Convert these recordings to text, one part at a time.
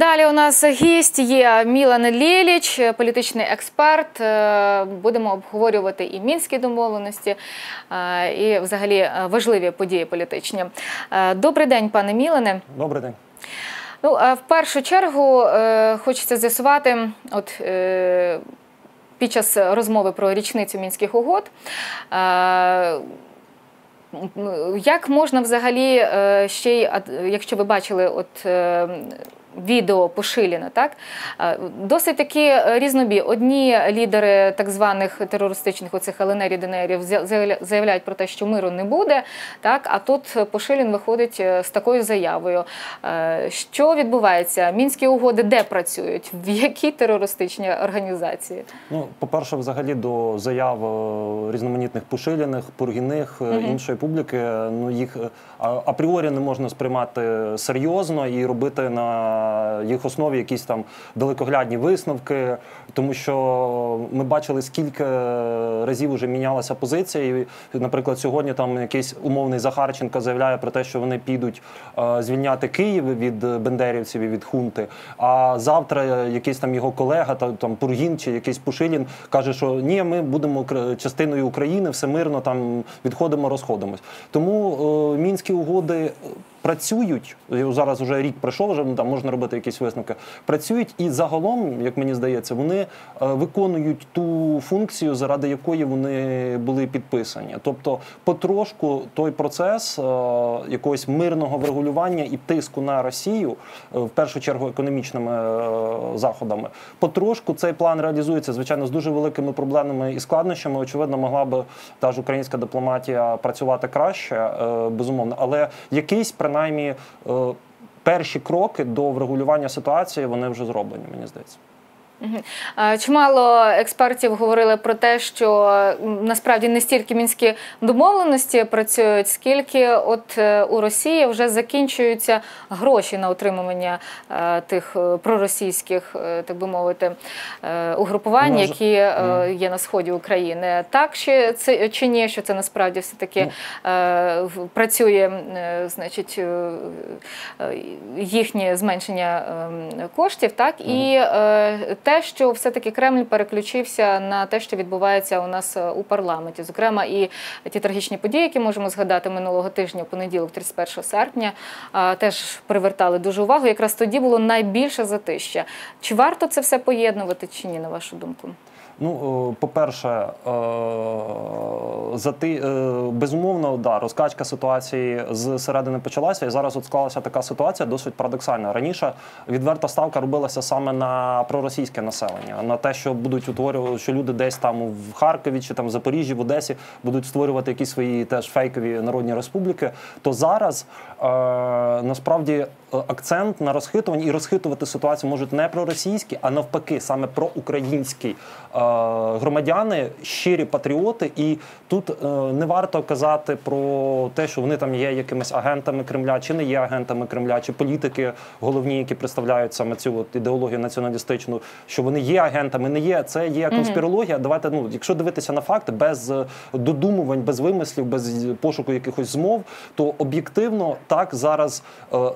Далі у нас гість є Мілан Лєліч, політичний експерт. Е, Будемо обговорювати і мінські домовленості, е, і взагалі е, важливі події політичні. Добрий день, пане Мілане. Добрий день. Ну, а в першу чергу хочеться з'ясувати, от під час розмови про річницю мінських угод. Як можна взагалі ще й, якщо ви бачили от, відео Пошиліна, так? Досить такі е, різнобі. Одні лідери так званих терористичних оцих ЛНРів, ДНРів зя- заявля- заявляють про те, що миру не буде, так? а тут Пошилін виходить е, з такою заявою. Е, Що відбувається? Мінські угоди де працюють? В якій терористичній організації? Ну, по-перше, взагалі до заяв різноманітних поширених, пургіних е, іншої публіки, ну їх апріорі не можна сприймати серйозно і робити на їх основі якісь там далекоглядні висновки, тому що ми бачили, скільки разів вже мінялася позиція. І, наприклад, сьогодні там якийсь умовний Захарченко заявляє про те, що вони підуть е, звільняти Київ від бендерівців і від хунти. А завтра якийсь там його колега, та там Пургін чи якийсь Пушилін каже, що ні, ми будемо частиною України, все мирно там відходимо, розходимось. Тому е, мінські угоди. Працюють зараз вже рік пройшов, вже ну, там можна робити якісь висновки. Працюють і загалом, як мені здається, вони е, виконують ту функцію, заради якої вони були підписані. Тобто, потрошку той процес е, якогось мирного врегулювання і тиску на Росію, е, в першу чергу економічними заходами, потрошку цей план реалізується, звичайно, з дуже великими проблемами і складнощами. Очевидно, могла би та ж українська дипломатія працювати краще, безумовно, але якийсь принаймні е, перші кроки до врегулювання ситуації вони вже зроблені, мені здається. Е, Чимало експертів говорили про те, що насправді не стільки мінські домовленості працюють, скільки от е, у Росії вже закінчуються гроші на утримування е, тих проросійських, так би мовити, угрупувань, Може- які є на сході України. Так чи це чи ні, що це насправді все таки е, працює, значить, їхнє зменшення е, коштів, так? І е, те, що все-таки Кремль переключився на те, що відбувається у нас е, у парламенті. Зокрема, і ті трагічні події, які можемо згадати минулого тижня, понеділок, 31 серпня, теж привертали дуже увагу. Якраз тоді було найбільше затища. Чи варто це все поєднувати, чи ні, на вашу думку? Ну, е, по-перше, е, за ти, е, безумовно, да, розкачка ситуації з середини почалася, і зараз от склалася така ситуація досить парадоксальна. Раніше відверта ставка робилася саме на проросійське населення, на те, що будуть утворювати, що люди десь там в Харкові чи там в Запоріжжі, в Одесі будуть створювати якісь свої теж фейкові народні республіки. То зараз насправді акцент на розхитуванні і розхитувати ситуацію можуть не проросійські, а навпаки, саме проукраїнські е, громадяни, щирі патріоти. І тут е, не варто казати про те, що вони там є якимись агентами Кремля, чи не є агентами Кремля, чи політики головні, які представляють саме цю от ідеологію націоналістичну, що вони є агентами, не є. Це є конспірологія. Давайте, ну, якщо дивитися на факти, без е, додумувань, без вимислів, без пошуку якихось змов, то об'єктивно так зараз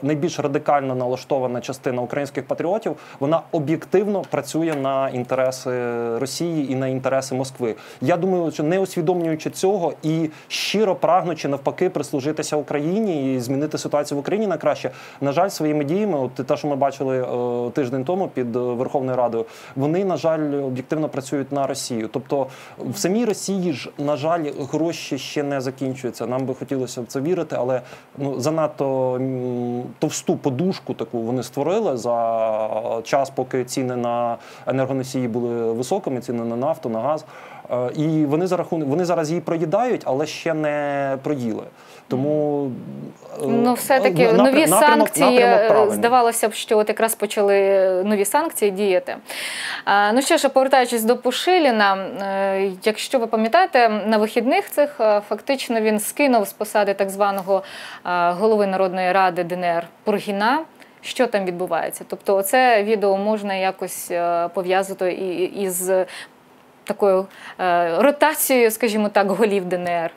найбільш радикально налаштована частина українських патріотів, вона об'єктивно працює на інтереси Росії і на інтереси Москви. Я думаю, що не усвідомлюючи цього і щиро прагнучи навпаки прислужитися Україні і змінити ситуацію в Україні на краще. На жаль, своїми діями, от те, що ми бачили е, тиждень тому під е, Верховною Радою, вони на жаль об'єктивно працюють на Росію. Тобто в самій Росії ж на жаль гроші ще не закінчуються. Нам би хотілося в це вірити, але ну занадто м, товсту подушку таку вони створили за час, поки ціни на енергоносії були високими, ціни на нафту, на газ. Е, І вони за рахунок вони зараз її проїдають, але ще не проїли. Тому е, Ну, все-таки напрям- нові напрямок- санкції напрямок е, здавалося б, що от якраз почали нові санкції діяти. А, Ну що ж, повертаючись до Пушиліна, якщо ви пам'ятаєте, на вихідних цих фактично він скинув з посади так званого голови Народної ради ДНР Пургіна. Що там відбувається? Тобто, це відео можна якось пов'язати із такою е, ротацією, скажімо так, голів ДНР.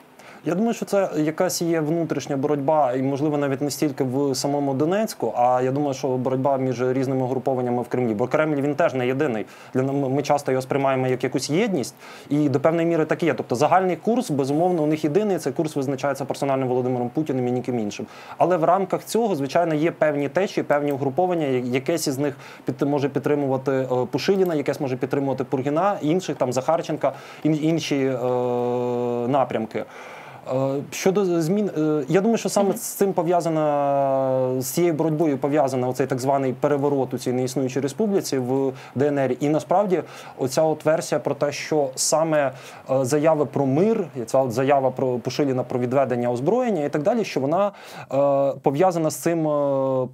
Я думаю, що це якась є внутрішня боротьба, і можливо навіть не стільки в самому Донецьку. А я думаю, що боротьба між різними угрупованнями в Кремлі. Бо Кремль він теж не єдиний. Для ми часто його сприймаємо як якусь єдність, і до певної міри так є. Тобто загальний курс, безумовно, у них єдиний. Цей курс визначається персонально Володимиром Путіним і ніким іншим. Але в рамках цього, звичайно, є певні течії, певні угруповання. Якесь із них під може підтримувати е, Пушиліна, якесь може підтримувати Пургіна, інших там Захарченка, ін- інші е, напрямки. Е, Щодо змін, е, я думаю, що саме з цим пов'язана з цією боротьбою пов'язана оцей так званий переворот у цій неіснуючій республіці в ДНР. І насправді оця от версія про те, що саме е, заяви про мир, ця от заява про Пушиліна про відведення озброєння і так далі, що вона пов'язана з цим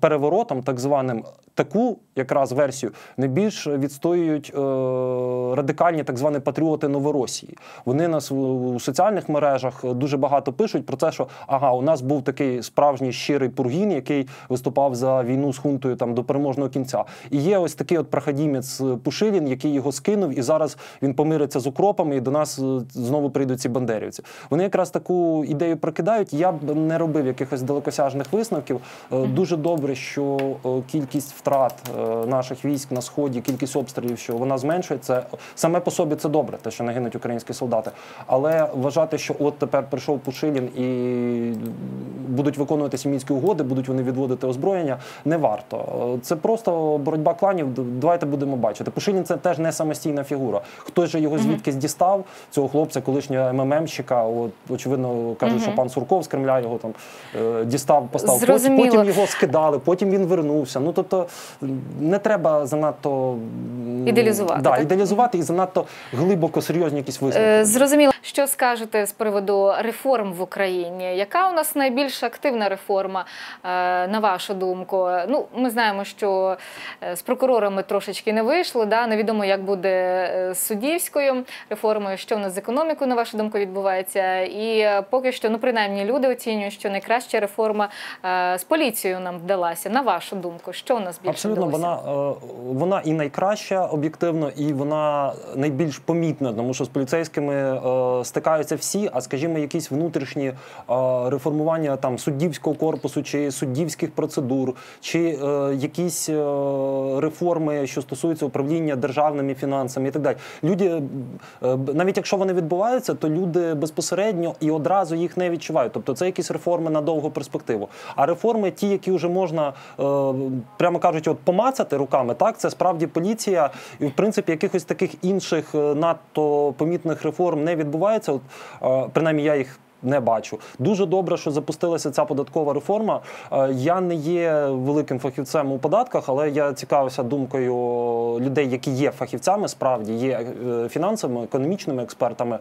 переворотом, так званим. Таку якраз версію найбільш відстоюють е, радикальні так звані патріоти Новоросії. Вони нас у, у соціальних мережах дуже багато пишуть про те, що ага, у нас був такий справжній щирий пургін, який виступав за війну з хунтою там до переможного кінця. І є ось такий от проходімець Пушилін, який його скинув, і зараз він помириться з укропами, і до нас е, знову прийдуть ці бандерівці. Вони якраз таку ідею прокидають. Я б не робив якихось далекосяжних висновків. Е, Дуже добре, що е, кількість втрат е, наших військ на сході, кількість обстрілів, що вона зменшується. Саме по собі це добре, те, що не гинуть українські солдати. Але вважати, що от тепер прийшов Пушилін і будуть виконуватися мінські угоди, будуть вони відводити озброєння, не варто. Це просто боротьба кланів. Давайте будемо бачити. Пушилін це теж не самостійна фігура. Хтось же його звідкись дістав, цього хлопця, колишнього МММщика. От очевидно кажуть, що пан Сурков з Кремля його там е, дістав, поставив. Потім, Зрозуміло. потім його скидали, потім він вернувся. Ну тобто не треба занадто Ідеалізувати, Да, так? ідеалізувати і занадто глибоко серйозні якісь висновки. Е, Зрозуміло, що скажете з приводу реформ в Україні? Яка у нас найбільш активна реформа, е, на вашу думку? Ну, ми знаємо, що е, з прокурорами трошечки не вийшло. Да? Невідомо, як буде з суддівською реформою, що в нас з економікою, на вашу думку, відбувається. І поки що, ну принаймні, люди оцінюють, що найкраща реформа з поліцією нам вдалася. На вашу думку, що у нас більше Абсолютно, вдалося? вона, вона і найкраща об'єктивно, і вона найбільш помітна, тому що з поліцейськими е, стикаються всі, а скажімо, якісь внутрішні е, реформування там суддівського корпусу чи суддівських процедур, чи е, якісь е, реформи, що стосуються управління державними фінансами і так далі. Люди, е, навіть якщо вони відбуваються, то люди безпосередньо і одразу їх не відчувають. Тобто це якісь реформи на довгу перспективу. А реформи, ті, які вже можна, е, прямо кажуть, от помацати руками, так це справді поліція, і в принципі якихось таких інших е, надто помітних реформ не відбувається. От е, принаймні я їх. Не бачу дуже добре, що запустилася ця податкова реформа. Е, Я не є великим фахівцем у податках, але я цікавився думкою людей, які є фахівцями, справді є е, фінансовими, економічними експертами.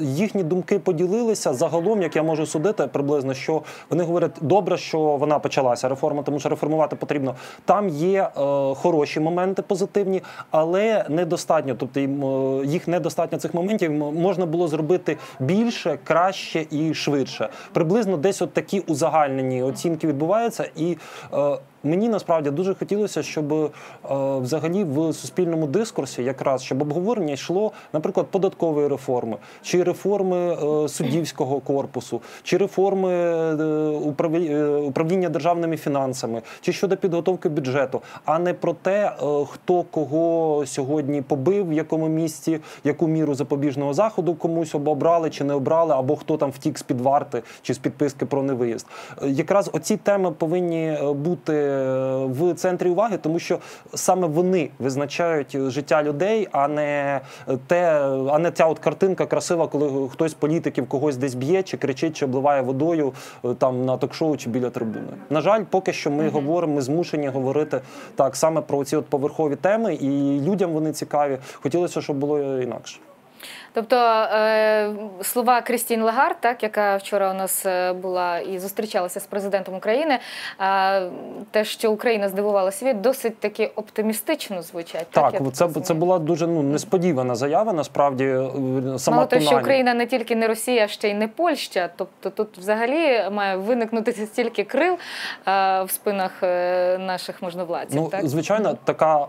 Їхні думки поділилися загалом, як я можу судити, приблизно що вони говорять, добре, що вона почалася реформа, тому що реформувати потрібно. Там є е, хороші моменти позитивні, але недостатньо. Тобто е, їх недостатньо цих моментів. Можна було зробити більше, краще і швидше. Приблизно десь от такі узагальнені оцінки відбуваються і. Мені насправді дуже хотілося, щоб е, взагалі в суспільному дискурсі, якраз щоб обговорення йшло, наприклад, податкової реформи, чи реформи е, суддівського корпусу, чи реформи е, е, управління державними фінансами, чи щодо підготовки бюджету, а не про те, е, хто кого сьогодні побив, в якому місці, яку міру запобіжного заходу комусь або обрали чи не обрали, або хто там втік з під варти чи з підписки про невиїзд. Е, Якраз оці теми повинні бути в центрі уваги, тому що саме вони визначають життя людей, а не те, а не ця от картинка красива, коли хтось з політиків когось десь б'є, чи кричить, чи обливає водою е, там на ток-шоу чи біля трибуни. На жаль, поки що ми говоримо, ми змушені говорити так саме про ці от поверхові теми, і людям вони цікаві. Хотілося, щоб було інакше. Тобто е, слова Крістін Лагард, так, яка вчора у нас е, була і зустрічалася з президентом України, е, те, що Україна здивувала світ, досить таки оптимістично звучать. Так, Так, це, розумію? це була дуже ну несподівана заява. Насправді сама Мало того, що. Україна не тільки не Росія, а ще й не Польща. Тобто тут взагалі має виникнути стільки крил е, в спинах наших можновладців. Ну, так? звичайно, така е,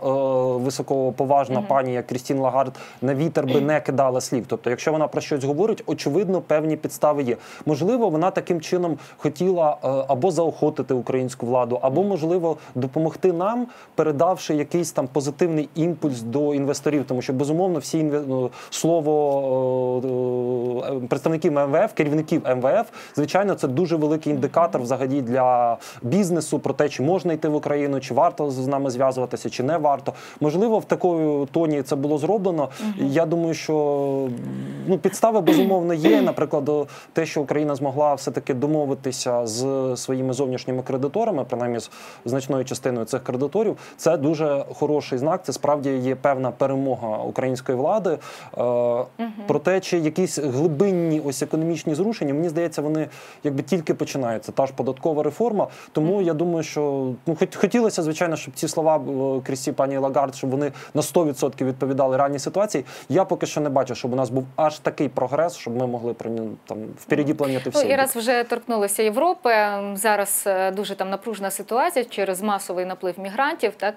високоповажна пані, як Крістін Лагард, на вітер би не кидала дала слів. Тобто, якщо вона про щось говорить, очевидно, певні підстави є. Можливо, вона таким чином хотіла е, або заохотити українську владу, або можливо допомогти нам, передавши якийсь там позитивний імпульс до інвесторів, тому що безумовно всі інве... ну, слово е, е, представників МВФ, керівників МВФ, звичайно, це дуже великий індикатор взагалі для бізнесу про те, чи можна йти в Україну, чи варто з нами зв'язуватися, чи не варто. Можливо, в такому тоні це було зроблено. Я думаю, що ну підстави безумовно є. Наприклад, те, що Україна змогла все таки домовитися з своїми зовнішніми кредиторами, принаймні з значною частиною цих кредиторів, це дуже хороший знак. Це справді є певна перемога української влади. Е, Проте, чи якісь глибинні ось економічні зрушення, мені здається, вони якби тільки починаються. Та ж податкова реформа. Тому я думаю, що ну хоч хотілося, звичайно, щоб ці слова е, крісі пані Лагард, щоб вони на 100% відповідали реальній ситуації. Я поки що не бачу, щоб у нас був аж такий прогрес, щоб ми могли про там впереді планети Ну, всі. і раз вже торкнулися Європи. Зараз е, дуже там напружена ситуація через масовий наплив мігрантів. Так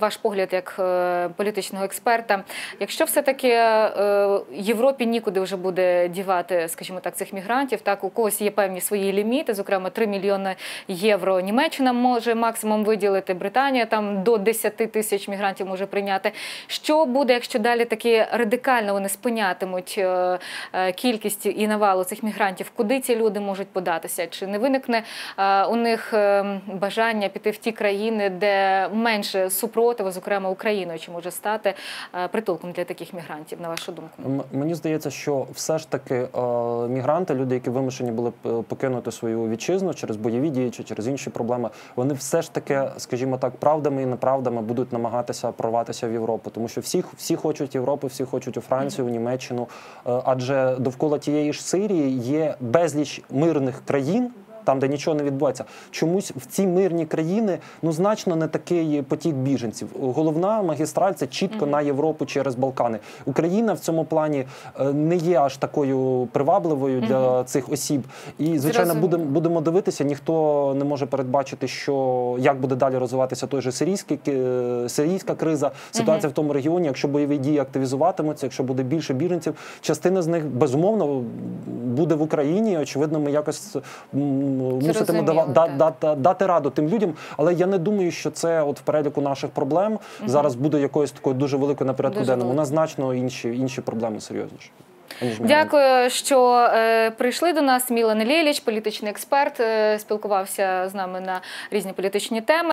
ваш погляд як е, політичного експерта. Якщо все-таки е, Європі нікуди вже буде дівати, скажімо так, цих мігрантів, так у когось є певні свої ліміти, зокрема 3 мільйони євро. Німеччина може максимум виділити, Британія там до 10 тисяч мігрантів може прийняти. Що буде, якщо далі таки радикально вони спинятимуть е, е, кількість і навалу цих мігрантів? Куди ці люди можуть податися? Чи не виникне е, у них бажання піти в ті країни, де менше супротиву, зокрема Україною, чи може стати притулком для таких мігрантів, на вашу думку? Мені здається, що все ж таки мігранти, люди, які вимушені були покинути свою вітчизну через бойові дії чи через інші проблеми, вони все ж таки, скажімо так, правдами і неправдами будуть намагатися прорватися в Європу, тому що всі, всі хочуть Європи, всі хочуть у Францію, Німеччину. Е, адже довкола тієї ж Сирії є безліч мирних країн. Там, де нічого не відбувається, чомусь в ці мирні країни ну значно не такий потік біженців. Головна магістраль це чітко на Європу через Балкани. Україна в цьому плані е, не є аж такою привабливою для цих осіб. І звичайно, будемо будемо дивитися. Ніхто не може передбачити, що як буде далі розвиватися той же сирійський ки- сирійська криза, ситуація в тому регіоні. Якщо бойові дії активізуватимуться, якщо буде більше біженців, частина з них безумовно буде в Україні. Очевидно, ми якось м, муситимо Зрозуміло, да- дати, дати раду тим людям. Але я не думаю, що це от в переліку наших проблем зараз буде якоюсь такою дуже великою на порядку денному. У нас значно інші інші проблеми серйозніші. Дякую, що е, прийшли до нас. Мілан Лєліч, політичний експерт, е, спілкувався з нами на різні політичні теми.